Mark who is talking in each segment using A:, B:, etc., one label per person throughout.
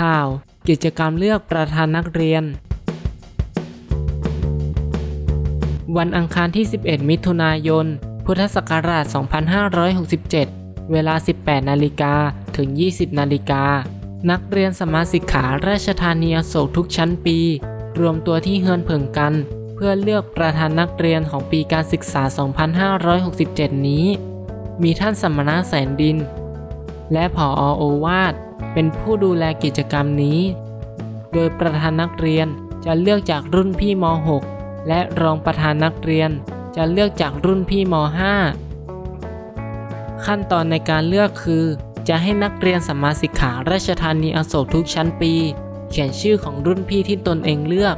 A: ข่าว กิจกรรมเลือกประธานนักเรียน วันอังคารที่ 11 มิถุนายน พุทธศักราช 2567 เวลา 18 นาฬิกาถึง 20 นาฬิกา นักเรียนสมาสิกขาราชธานีโศกทุกชั้นปี รวมตัวที่เฮือนเผิงกัน เพื่อเลือกประธานนักเรียนของปีการศึกษา 2567 นี้ มีท่านสมณะแสนดิน และผอโอวาท เป็นผู้ดูแลกิจกรรมนี้ โดยประธานนักเรียนจะเลือกจากรุ่นพี่ม .6 และรองประธานนักเรียนจะเลือกจากรุ่นพี่ม .5 ขั้นตอนในการเลือกคือ จะให้นักเรียนสมาสิกขาราชธานีอโศกทุกชั้นปี เขียนชื่อของรุ่นพี่ที่ตนเองเลือก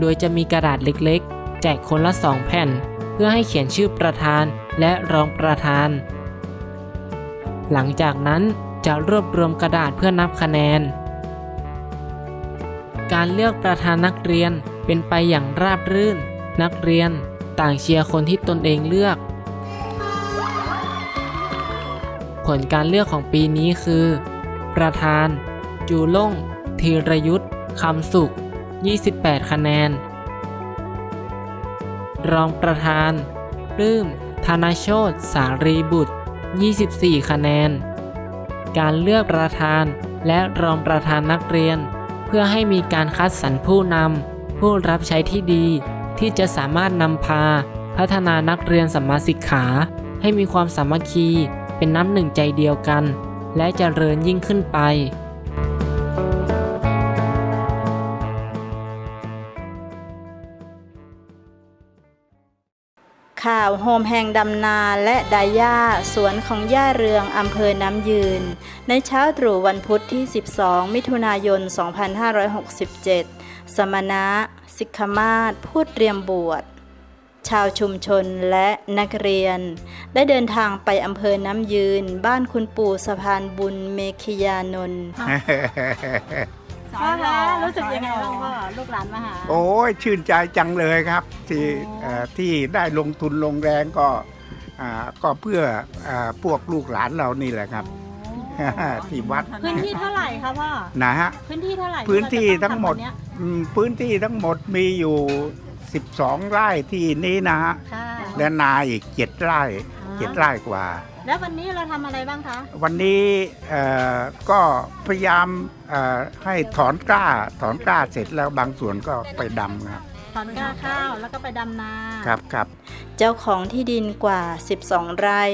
A: โดยจะมีกระดาษเล็กๆ แจกคนละสองแผ่น เพื่อให้เขียนชื่อประธานและรองประธาน หลังจากนั้น จะรวบรวมกระดาษเพื่อนับคะแนน การเลือกประธานนักเรียนเป็นไปอย่างราบรื่น นักเรียนต่างเชียร์คนที่ตนเองเลือก ผลการเลือกของปีนี้คือ ประธาน จูล่งธีรยุทธ์คำสุข 28 คะแนน รองประธาน ปลื้ม ธนโชตสารีบุตร 24 คะแนน การเลือกประธาน และรองประธานนักเรียน เพื่อให้มีการคัดสรรผู้นำผู้รับใช้ที่ดี ที่จะสามารถนำพา พัฒนานักเรียนสมาสิกขา ให้มีความสามัคคี เป็นน้ำหนึ่งใจเดียวกัน และเจริญยิ่งขึ้นไป
B: ข่าวโฮมแห่งดำนาและดาย่าสวนของย่าเรืองอำเภอน้ำยืน ในเช้าตรู่วันพุธที่ 12 มิถุนายน 2567 สมณะสิกขมาศพูดเตรียมบวช ชาวชุมชนและนักเรียน ได้เดินทางไปอำเภอน้ำยืน บ้านคุณปู่สะพานบุญเมขยานนท์
C: พ่อคะรู้สึกยังไงบ้างพ่อลูกหลานมาหา
D: โอ้ยชื่นใจจังเลยครับ ที่
C: โอ้
D: เอ่อที่ได้ลงทุนลงแรงก็อ่าก็เพื่ออ่าพวกลูกหลานเรานี่แหละครับ ที่วัด
C: พื้นที่เท่าไหร่คะพ่อ
D: นะฮะ
C: พื้นที่เท่าไหร่
D: พื้นที่ทั้งหมด
C: ที่เราจะต้องทำวันเนี้ย
D: อืมพื้นที่ทั้งหมดมีอยู่ 12 ไร่ที่นี้นะฮะ
C: ค่ะ
D: และนาอีก 7 ไร่ 7ไร่กว่า
C: แล้ววันนี้เราทำอะไรบ้างคะ
D: วันนี้เอ่อก็พยายามเอ่อให้ถอนกล้า ถอนกล้าเสร็จแล้วบางส่วนก็ไปดำครับ
C: ถอนกล้าข้าวแล้วก็ไปดำนา
D: ครับครับ
B: เจ้าของที่ดินกว่า 12 ไร่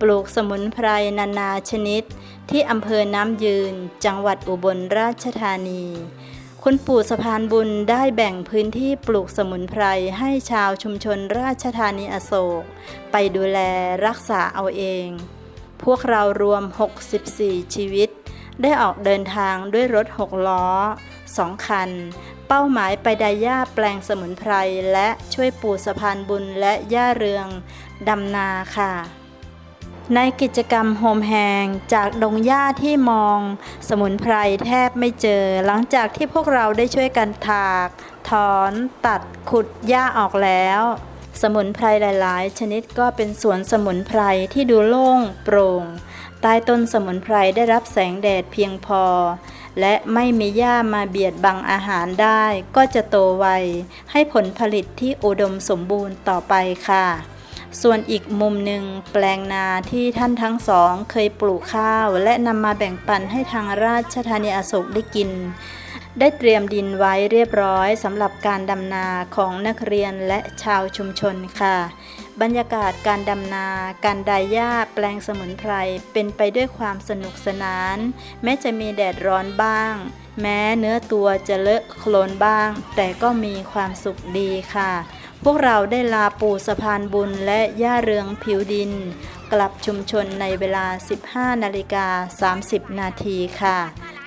B: ปลูกสมุนไพรนานาชนิด ที่อำเภอน้ำยืน จังหวัดอุบลราชธานี คุณปู่สะพานบุญได้แบ่งพื้นที่ปลูกสมุนไพรให้ชาวชุมชนราชธานีอโศก ไปดูแลรักษาเอาเอง พวกเรารวม 64 ชีวิต ได้ออกเดินทางด้วยรถ 6 ล้อ 2 คัน เป้าหมายไปไดย่าแปลงสมุนไพรและช่วยปู่สะพานบุญและย่าเรืองดำนาค่ะ ในกิจกรรมโฮมแฮงจากดงหญ้าที่มอง สมุนไพรแทบไม่เจอ หลังจากที่พวกเราได้ช่วยกันถาก ถอนตัดขุดหญ้าออกแล้ว สมุนไพรหลาย ๆ ชนิดก็เป็นสวนสมุนไพรที่ดูโล่งโปร่งใต้ต้นสมุนไพรได้รับแสงแดดเพียงพอ และไม่มีหญ้ามาเบียดบังอาหารได้ ก็จะโตไวให้ผลผลิตที่อุดมสมบูรณ์ต่อไปค่ะ ส่วนอีกมุมหนึ่งแปลงนาที่ท่านทั้งสองเคยปลูกข้าว และนำมาแบ่งปันให้ทางราชธานีอโศกได้กิน ได้เตรียมดินไว้เรียบร้อยสำหรับการดำนาของนักเรียนและชาวชุมชนค่ะ บรรยากาศการดำนา การดายหญ้าแปลงสมุนไพรเป็นไปด้วยความสนุกสนาน แม้จะมีแดดร้อนบ้าง แม้เนื้อตัวจะเลอะโคลนบ้าง แต่ก็มีความสุขดีค่ะ พวกเราได้ลาปู่สะพานบุญและย่าเรืองผิวดิน กลับชุมชนในเวลา 15 นาฬิกา 30 นาทีค่ะ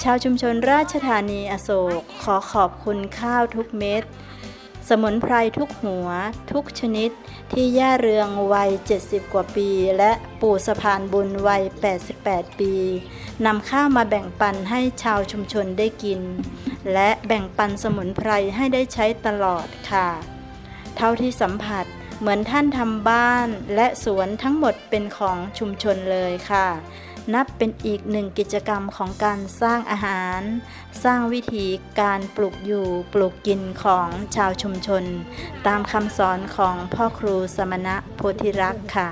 B: ชาวชุมชนราชธานีอโศกขอขอบคุณข้าวทุกเม็ด สมุนไพรทุกหัว ทุกชนิด ที่ย่าเรืองวัย 70 กว่าปี และปู่สะพานบุญวัย 88 ปีนำข้าวมาแบ่งปันให้ชาวชุมชนได้กิน และแบ่งปันสมุนไพรให้ได้ใช้ตลอดค่ะ เท่าที่สัมผัสเหมือนท่านทำบ้านและสวนทั้งหมดเป็นของชุมชนเลยค่ะ นับเป็นอีกหนึ่งกิจกรรมของการสร้างอาหาร สร้างวิธีการปลูกอยู่ปลูกกินของชาวชุมชน ตามคำสอนของพ่อครูสมณะโพธิรักษ์ค่ะ